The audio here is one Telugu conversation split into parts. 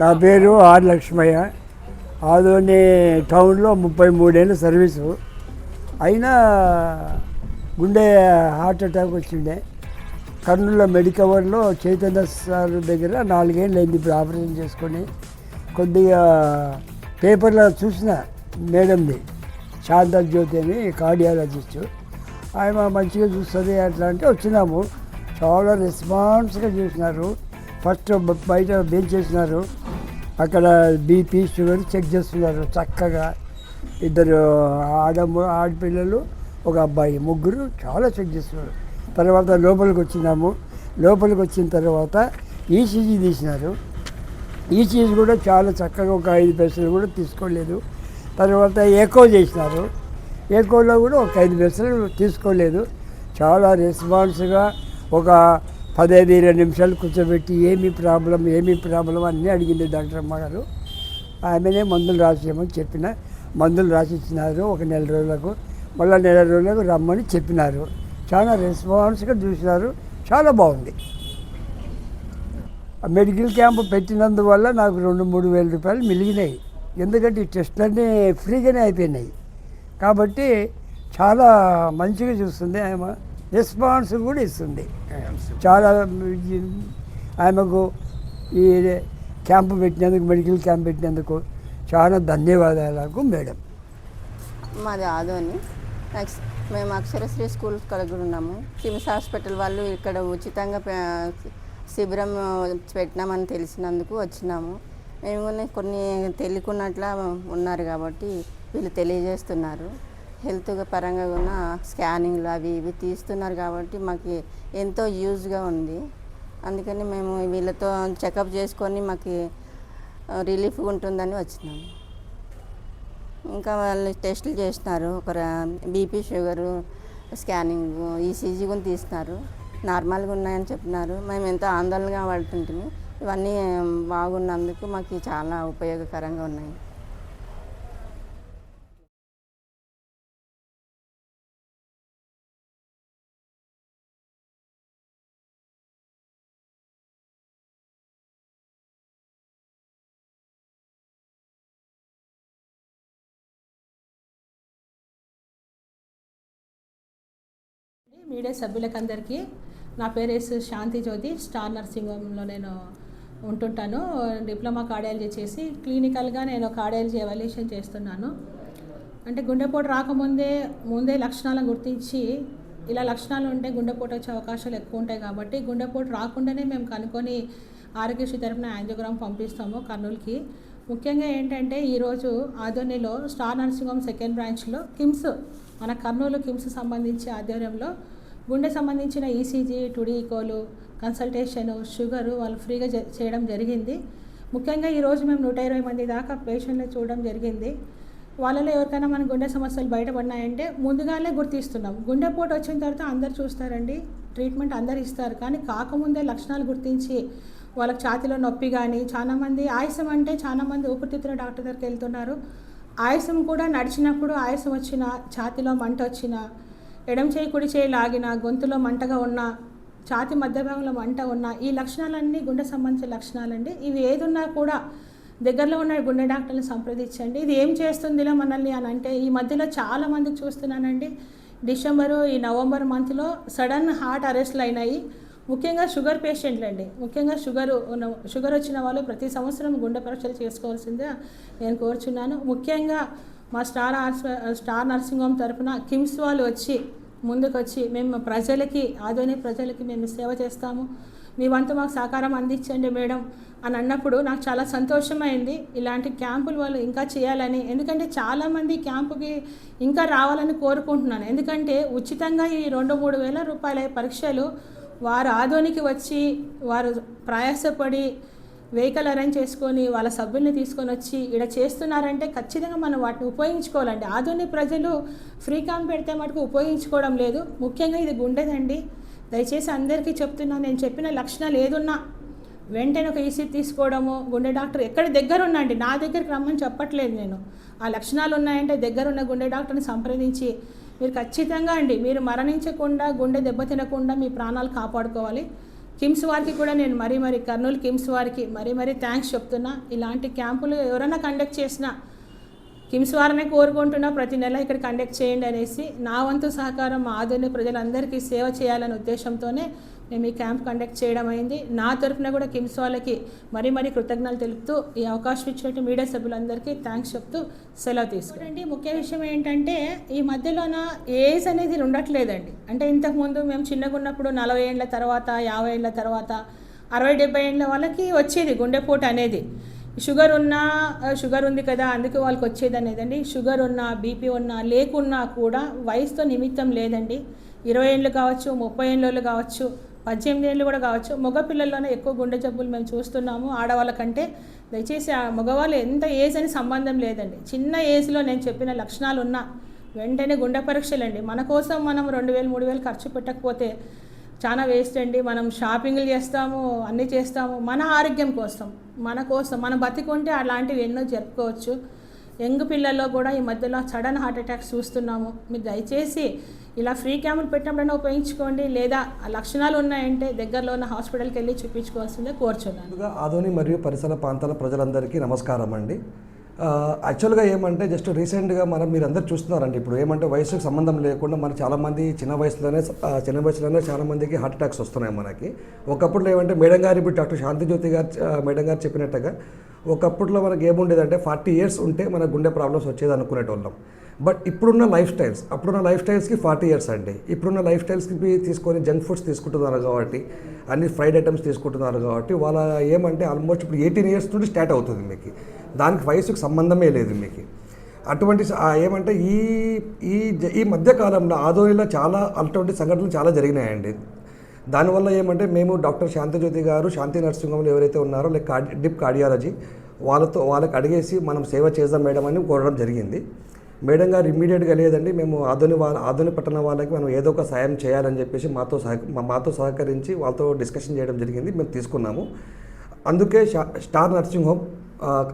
నా పేరు ఆర్ లక్ష్మయ్య. ఆదోని టౌన్లో ముప్పై మూడేళ్ళ సర్వీసు. అయినా గుండె హార్ట్ అటాక్ వచ్చిండే. కర్నూలు మెడికవర్లో చైతన్య సార్ దగ్గర నాలుగేళ్ళు అయింది ఇప్పుడు ఆపరేషన్ చేసుకొని. కొద్దిగా పేపర్లో చూసిన మేడంది శాంతా జ్యోతి అని కార్డియాలజిస్ట్. ఆయన మంచిగా చూస్తుంది అట్లా అంటే వచ్చినాము. చాలా రెస్పాన్స్గా చూసినారు. ఫస్ట్ బయట బెంచ్ చేసినారు అక్కడ బీపీ షుగర్ చెక్ చేస్తున్నారు. చక్కగా ఇద్దరు ఆడమ్మ ఆడపిల్లలు ఒక అబ్బాయి ముగ్గురు చాలా చెక్ చేస్తున్నారు. తర్వాత లోపలికి వచ్చినాము. లోపలికి వచ్చిన తర్వాత ఈసీజీ తీసినారు. ఈసీజీ కూడా చాలా చక్కగా ఒక ఐదు పైసలు కూడా తీసుకోలేదు. తర్వాత ఎకో చేసినారు. ఎకోలో కూడా ఒక ఐదు పైసలు తీసుకోలేదు. చాలా రెస్పాన్స్గా ఒక పదహైదు ఇరవై నిమిషాలు కూర్చోబెట్టి ఏమి ప్రాబ్లం ఏమి ప్రాబ్లం అన్నీ అడిగింది డాక్టర్ అమ్మగారు ఆమెనే మందులు రాసేయమని చెప్పిన. మందులు రాసి ఇచ్చినారు ఒక నెల రోజులకు. మళ్ళీ నెల రోజులకు రమ్మని చెప్పినారు. చాలా రెస్పాన్స్గా చూసినారు. చాలా బాగుంది. ఆ మెడికల్ క్యాంప్ పెట్టినందువల్ల నాకు రెండు మూడు వేల రూపాయలు మిలిగినాయి ఎందుకంటే ఈ టెస్ట్లన్నీ ఫ్రీగానే అయిపోయినాయి. కాబట్టి చాలా మంచిగా చూస్తుంది ఆమె. రెస్పాన్స్ కూడా ఇస్తుంది. చాలా ఆమెకు ఈ క్యాంపు పెట్టినందుకు మెడికల్ క్యాంప్ పెట్టినందుకు చాలా ధన్యవాదాలకు మేడం. మాది ఆదోని. నెక్స్ట్ మేము అక్షరశ్రీ స్కూల్ కలిగి ఉన్నాము. కిమ్స్ హాస్పిటల్ వాళ్ళు ఇక్కడ ఉచితంగా శిబిరం పెట్టినామని తెలిసినందుకు వచ్చినాము. మేము కొన్ని తెలియకున్నట్ల ఉన్నారు కాబట్టి వీళ్ళు తెలియజేస్తున్నారు. హెల్త్ పరంగా ఉన్న స్కానింగ్లు అవి ఇవి తీస్తున్నారు కాబట్టి మాకు ఎంతో యూజ్గా ఉంది. అందుకని మేము వీళ్ళతో చెకప్ చేసుకొని మాకు రిలీఫ్ ఉంటుందని వచ్చినాము ఇంకా వాళ్ళు టెస్టులు చేస్తున్నారు. ఒక బీపీ షుగరు స్కానింగ్ ఈసీజీ కూడా తీస్తున్నారు. నార్మల్గా ఉన్నాయని చెప్తున్నారు. మేము ఎంతో ఆందోళనగా పడుతుంటుంది ఇవన్నీ బాగున్నందుకు మాకు చాలా ఉపయోగకరంగా ఉన్నాయి. మీడియా సభ్యులకందరికీ నా పేరు శాంతి జ్యోతి స్టార్ నర్సింగ్ హోమ్లో నేను ఉంటుంటాను. డిప్లొమా కార్డియాలజీ చేసి క్లినికల్గా నేను కార్డియాలజీ ఎవాల్యుయేషన్ చేస్తున్నాను. అంటే గుండెపోటు రాకముందే ముందే లక్షణాలను గుర్తించి ఇలా లక్షణాలు ఉంటే గుండెపోటు వచ్చే అవకాశాలు ఎక్కువ ఉంటాయి కాబట్టి గుండెపోటు రాకుండానే మేము కనుక్కొని ఆరోగ్యశ్రీ తరఫున యాంజియోగ్రామ్ పంపిస్తాము కర్నూలుకి. ముఖ్యంగా ఏంటంటే ఈరోజు ఆధోనిలో స్టార్ నర్సింగ్ హోమ్ సెకండ్ బ్రాంచ్లో కిమ్స్ మన కర్నూలు కిమ్స్ సంబంధించి ఆధ్వర్యంలో గుండె సంబంధించిన ఈసీజీ టుడీకోలు ఈకోలు కన్సల్టేషన్ షుగరు వాళ్ళు ఫ్రీగా చేయడం జరిగింది. ముఖ్యంగా ఈరోజు మేము నూట ఇరవై మంది దాకా పేషెంట్లు చూడడం జరిగింది. వాళ్ళలో ఎవరికైనా మన గుండె సమస్యలు బయటపడినాయంటే ముందుగానే గుర్తిస్తున్నాం. గుండెపోటు వచ్చిన తర్వాత అందరు చూస్తారండి ట్రీట్మెంట్ అందరు ఇస్తారు. కానీ కాకముందే లక్షణాలు గుర్తించి వాళ్ళకి ఛాతీలో నొప్పి కానీ చాలామంది ఆయాసం అంటే చాలామంది ఊపిరితిత్తుల డాక్టర్ దగ్గరికి వెళ్తున్నారు. ఆయాసం కూడా నడిచినప్పుడు ఆయాసం వచ్చిన ఛాతీలో మంట వచ్చిన ఎడం చేయి కుడి చేయి లాగిన గొంతులో మంటగా ఉన్న ఛాతి మధ్యభాగంలో మంట ఉన్న ఈ లక్షణాలన్నీ గుండె సంబంధించిన లక్షణాలండి. ఇవి ఏదున్నా కూడా దగ్గరలో ఉన్న గుండె డాక్టర్ని సంప్రదించండి. ఇది ఏం చేస్తుందిలో మనల్ని అని అంటే ఈ మధ్యలో చాలామందికి చూస్తున్నానండి. డిసెంబరు ఈ నవంబర్ మంత్లో సడన్ హార్ట్ అరెస్ట్లు అయినాయి. ముఖ్యంగా షుగర్ పేషెంట్లు అండి ముఖ్యంగా షుగర్ ఉన్న షుగర్ వచ్చిన వాళ్ళు ప్రతి సంవత్సరం గుండె పరీక్షలు చేసుకోవాల్సిందే నేను కోరుచున్నాను. ముఖ్యంగా మా స్టార్ స్టార్ నర్సింగ్ హోమ్ తరఫున కిమ్స్ వాళ్ళు వచ్చి ముందుకొచ్చి మేము ప్రజలకి ఆధునిక ప్రజలకి మేము సేవ చేస్తాము. మీ వంతు మాకు సహకారం అందించండి మేడం అని అన్నప్పుడు నాకు చాలా సంతోషమైంది. ఇలాంటి క్యాంపులు వాళ్ళు ఇంకా చేయాలని. ఎందుకంటే చాలామంది క్యాంపుకి ఇంకా రావాలని కోరుకుంటున్నాను. ఎందుకంటే ఉచితంగా ఈ రెండు మూడు వేల రూపాయల పరీక్షలు వారు ఆదోనికి వచ్చి వారు ప్రయాసపడి వెహికల్ అరేంజ్ చేసుకొని వాళ్ళ సభ్యుల్ని తీసుకొని వచ్చి ఇక్కడ చేస్తున్నారంటే ఖచ్చితంగా మనం వాటిని ఉపయోగించుకోవాలండి. ఆధునిక ప్రజలు ఫ్రీ క్యాంప్ పెడితే మటుకు ఉపయోగించుకోవడం లేదు. ముఖ్యంగా ఇది గుండెదండి. దయచేసి అందరికీ చెప్తున్నాను నేను చెప్పిన లక్షణాలు ఏదున్నా వెంటనే ఒక ఈసీ తీసుకోవడము గుండె డాక్టర్ ఎక్కడ దగ్గర ఉన్నాండి నా దగ్గరికి రమ్మని చెప్పట్లేదు నేను. ఆ లక్షణాలు ఉన్నాయంటే దగ్గర ఉన్న గుండె డాక్టర్ని సంప్రదించి మీరు ఖచ్చితంగా అండి మీరు మరణించకుండా గుండె దెబ్బతినకుండా మీ ప్రాణాలు కాపాడుకోవాలి. కిమ్స్ వారికి కూడా నేను మరీ మరీ కర్నూలు కిమ్స్ వారికి మరీ మరీ థ్యాంక్స్ చెప్తున్నా. ఇలాంటి క్యాంపులు ఎవరైనా కండక్ట్ చేసినా కిమ్స్ వారనే కోరుకుంటున్నా ప్రతి నెల ఇక్కడ కండక్ట్ చేయండి అనేసి నా వంతు సహకారం మా ఆధునిక ప్రజలందరికీ సేవ చేయాలనే ఉద్దేశంతోనే మేము ఈ క్యాంప్ కండక్ట్ చేయడం అయింది. నా తరఫున కూడా కిమ్స్ వాళ్ళకి మరీ మరీ కృతజ్ఞతలు తెలుపుతూ ఈ అవకాశం ఇచ్చినట్టు మీడియా సభ్యులందరికీ థ్యాంక్స్ చెప్తూ సెలవు తీసుకుంటాండి ముఖ్య విషయం ఏంటంటే ఈ మధ్యలోన ఏజ్ అనేది ఉండట్లేదండి. అంటే ఇంతకుముందు మేము చిన్నగా ఉన్నప్పుడు నలభై ఏళ్ళ తర్వాత యాభై ఏళ్ళ తర్వాత అరవై డెబ్బై ఏళ్ళ వాళ్ళకి వచ్చేది గుండెపోటు అనేది. షుగర్ ఉన్నా షుగర్ ఉంది కదా అందుకే వాళ్ళకి వచ్చేది అనేదండి. షుగర్ ఉన్నా బీపీ ఉన్నా లేకున్నా కూడా వయసుతో నిమిత్తం లేదండి. ఇరవై ఏళ్ళు కావచ్చు ముప్పై ఏళ్ళు కావచ్చు పద్దెనిమిది ఏళ్ళు కూడా కావచ్చు. మగ పిల్లల్లోనే ఎక్కువ గుండె జబ్బులు మేము చూస్తున్నాము. ఆడవాళ్ళ కంటే దయచేసి ఆ మగవాళ్ళు ఎంత ఏజ్ అని సంబంధం లేదండి. చిన్న ఏజ్లో నేను చెప్పిన లక్షణాలు ఉన్నా వెంటనే గుండె పరీక్షలు అండి మన కోసం మనం రెండు వేలు మూడు వేలు ఖర్చు పెట్టకపోతే చాలా వేస్ట్ అండి. మనం షాపింగ్లు చేస్తాము అన్నీ చేస్తాము. మన ఆరోగ్యం కోసం మన కోసం మనం బతికుంటే అలాంటివి ఎన్నో జరుపుకోవచ్చు. యంగ్ పిల్లల్లో కూడా ఈ మధ్యలో సడన్ హార్ట్ అటాక్స్ చూస్తున్నాము. మీరు దయచేసి ఇలా ఫ్రీ క్యాంపులు పెట్టినప్పుడైనా ఉపయోగించుకోండి. లేదా లక్షణాలు ఉన్నాయంటే దగ్గరలో ఉన్న హాస్పిటల్కి వెళ్ళి చూపించుకోవాల్సిందే కోరుచున్నాను. ముందుగా ఆదోని మరియు పరిసర ప్రాంతాల ప్రజలందరికీ నమస్కారం అండి. యాక్చువల్గా ఏమంటే జస్ట్ రీసెంట్గా మనం మీరు అందరు చూస్తున్నారండి. ఇప్పుడు ఏమంటే వయసుకు సంబంధం లేకుండా మన చాలామంది చిన్న వయసులోనే చిన్న వయసులోనే చాలామందికి హార్ట్ అటాక్స్ వస్తున్నాయి మనకి. ఒకప్పుడు ఏమంటే మేడం గారు ఇప్పుడు డాక్టర్ శాంతిజ్యోతి గారు మేడం గారు చెప్పినట్టుగా ఒకప్పట్లో మనకి ఏముండేదంటే ఫార్టీ ఇయర్స్ ఉంటే మన గుండె ప్రాబ్లమ్స్ వచ్చేది అనుకునేటోళ్ళం. బట్ ఇప్పుడున్న లైఫ్ స్టైల్స్ అప్పుడున్న లైఫ్ స్టైల్స్కి ఫార్టీ ఇయర్స్ అండి. ఇప్పుడున్న లైఫ్ స్టైల్స్కి తీసుకొని జంక్ ఫుడ్స్ తీసుకుంటున్నారు కాబట్టి అన్ని ఫ్రైడ్ ఐటమ్స్ తీసుకుంటున్నారు కాబట్టి వాళ్ళ ఏమంటే ఆల్మోస్ట్ ఇప్పుడు ఎయిటీన్ ఇయర్స్ నుండి స్టార్ట్ అవుతుంది మీకు. దానికి వయసుకు సంబంధమే లేదు మీకు. అటువంటి ఏమంటే ఈ ఈ జ- ఈ మధ్యకాలంలో ఆదోనిలో చాలా అటువంటి సంఘటనలు చాలా జరిగినాయండి. దానివల్ల ఏమంటే మేము డాక్టర్ శాంతిజ్యోతి గారు శాంతి నర్సింగ్ హోమ్లో ఎవరైతే ఉన్నారో లైక్ కార్డి డిప్ కార్డియాలజీ వాళ్ళతో వాళ్ళకి అడిగేసి మనం సేవ చేద్దాం మేడం అని కోరడం జరిగింది. మేడం గారు ఇమ్మీడియట్గా లేదండి మేము ఆధుని వాళ్ళ ఆధుని పట్టణ వాళ్ళకి మనం ఏదో ఒక సాయం చేయాలని చెప్పేసి మాతో సహ మాతో సహకరించి వాళ్ళతో డిస్కషన్ చేయడం జరిగింది మేము తీసుకున్నాము. అందుకే షా- స్టార్ నర్సింగ్ హోమ్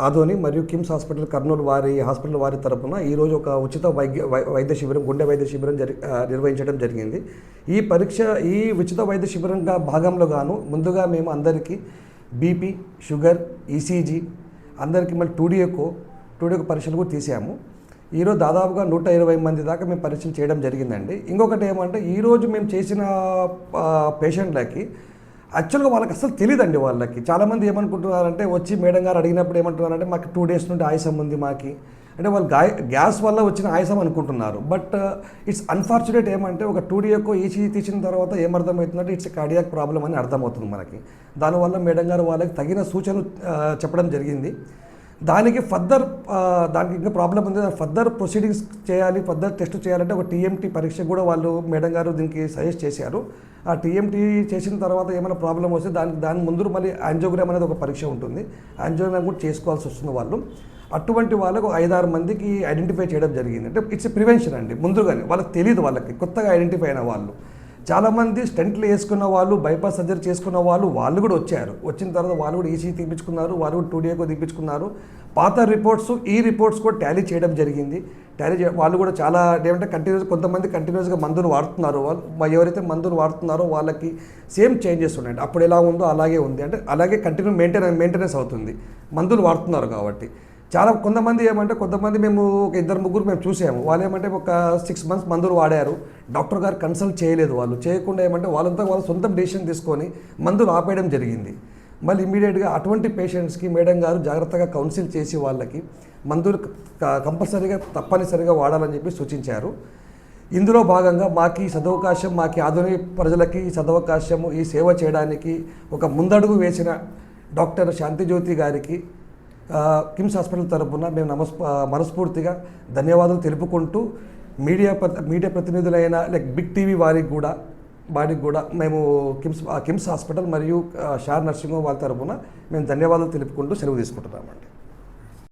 ఆధోని మరియు కిమ్స్ హాస్పిటల్ కర్నూలు వారి హాస్పిటల్ వారి తరపున ఈరోజు ఒక ఉచిత వైద్య వై- వైద్య శిబిరం గుండె వైద్య శిబిరం జరి నిర్వహించడం జరిగింది. ఈ పరీక్ష ఈ ఉచిత వైద్య శిబిరంగా భాగంలో గాను ముందుగా మేము అందరికీ బీపీ షుగర్ ఈసీజీ అందరికీ మళ్ళీ టూడియోకో టూడియోకో పరీక్షలు కూడా తీసాము. ఈరోజు దాదాపుగా నూట ఇరవై మంది దాకా మేము పరీక్షలు చేయడం జరిగిందండి. ఇంకొకటి ఏమంటే ఈరోజు మేము చేసిన పేషెంట్లకి యాక్చువల్గా వాళ్ళకి అసలు తెలియదండి వాళ్ళకి. చాలామంది ఏమనుకుంటున్నారంటే వచ్చి మేడం గారు అడిగినప్పుడు ఏమంటున్నారంటే మాకు టూ డేస్ నుండి ఆయాసం ఉంది మాకి. అంటే వాళ్ళు గా గ్యాస్ వల్ల వచ్చిన ఆయాసం అనుకుంటున్నారు. బట్ uh, ఇట్స్ అన్ఫార్చునేట్ ఏమంటే ఒక టూ డేకో ఈసీ తీసిన తర్వాత ఏమర్థమవుతుందంటే ఇట్స్ కార్డియాక్ ప్రాబ్లం అని అర్థమవుతుంది మనకి. దానివల్ల మేడం గారు వాళ్ళకి తగిన సూచనలు uh, చెప్పడం జరిగింది. దానికి ఫర్దర్ uh, దానికి ఇంకా ప్రాబ్లం ఉంది. ఫర్దర్ ప్రొసీడింగ్స్ చేయాలి ఫర్దర్ టెస్ట్ చేయాలంటే ఒక టీఎంటీ పరీక్ష కూడా వాళ్ళు మేడం గారు దీనికి సజెస్ట్ చేశారు. ఆ టీఎంటీ చేసిన తర్వాత ఏమైనా ప్రాబ్లం వస్తే దానికి దాని ముందు మళ్ళీ యాంజియోగ్రామ్ అనేది ఒక పరీక్ష ఉంటుంది. యాంజియోగ్రామ్ కూడా చేసుకోవాల్సి వస్తుంది వాళ్ళు. అటువంటి వాళ్ళకు ఐదారు మందికి ఐడెంటిఫై చేయడం జరిగింది. అంటే ఇట్స్ ప్రివెన్షన్ అండి. ముందుగానే వాళ్ళకి తెలియదు వాళ్ళకి కొత్తగా ఐడెంటిఫై అయిన వాళ్ళు. చాలామంది స్టెంట్లు వేసుకున్న వాళ్ళు బైపాస్ సర్జరీ చేసుకున్న వాళ్ళు వాళ్ళు కూడా వచ్చారు. వచ్చిన తర్వాత వాళ్ళు కూడా ఈసీ తీపించుకున్నారు వాళ్ళు కూడా టూ తీపించుకున్నారు పాత రిపోర్ట్స్ ఈ రిపోర్ట్స్ కూడా టాలీ చేయడం జరిగింది. టాలీ చే వాళ్ళు కూడా చాలా ఏమంటే కంటిన్యూస్ కొంతమంది కంటిన్యూస్గా మందులు వాడుతున్నారు. వాళ్ళు మా ఎవరైతే మందులు వాడుతున్నారో వాళ్ళకి సేమ్ చేంజెస్ ఉన్నాయి అప్పుడు ఎలా ఉందో అలాగే ఉంది. అంటే అలాగే కంటిన్యూ మెయింటెనెన్స్ మెయింటెనెన్స్ అవుతుంది. మందులు వాడుతున్నారు కాబట్టి. చాలా కొంతమంది ఏమంటే కొంతమంది మేము ఒక ఇద్దరు ముగ్గురు మేము చూసాము. వాళ్ళు ఏమంటే ఒక సిక్స్ మంత్స్ మందులు వాడారు. డాక్టర్ గారు కన్సల్ట్ చేయలేదు వాళ్ళు. చేయకుండా ఏమంటే వాళ్ళంతా వాళ్ళ సొంత డెసిషన్ తీసుకొని మందులు ఆపేయడం జరిగింది. మళ్ళీ ఇమీడియట్గా అటువంటి పేషెంట్స్కి మేడం గారు జాగ్రత్తగా కౌన్సిల్ చేసి వాళ్ళకి మందులు కంపల్సరీగా తప్పనిసరిగా వాడాలని చెప్పి సూచించారు. ఇందులో భాగంగా మాకు ఈ సదవకాశం మాకు ఆధునిక ప్రజలకి ఈ సదవకాశము ఈ సేవ చేయడానికి ఒక ముందడుగు వేసిన డాక్టర్ శాంతిజ్యోతి గారికి కిమ్స్ హాస్పిటల్ తరపున మేము నమస్ మనస్ఫూర్తిగా ధన్యవాదాలు తెలుపుకుంటూ మీడియా ప్ర- మీడియా ప్రతినిధులైన లైక్ బిగ్ టీవీ వారికి కూడా వారికి కూడా మేము కిమ్స్ కిమ్స్ హాస్పిటల్ మరియు షార్ నర్సింగ్ హోమ్ వాళ్ళ తరఫున మేము ధన్యవాదాలు తెలుపుకుంటూ సెలవు తీసుకుంటున్నామండి.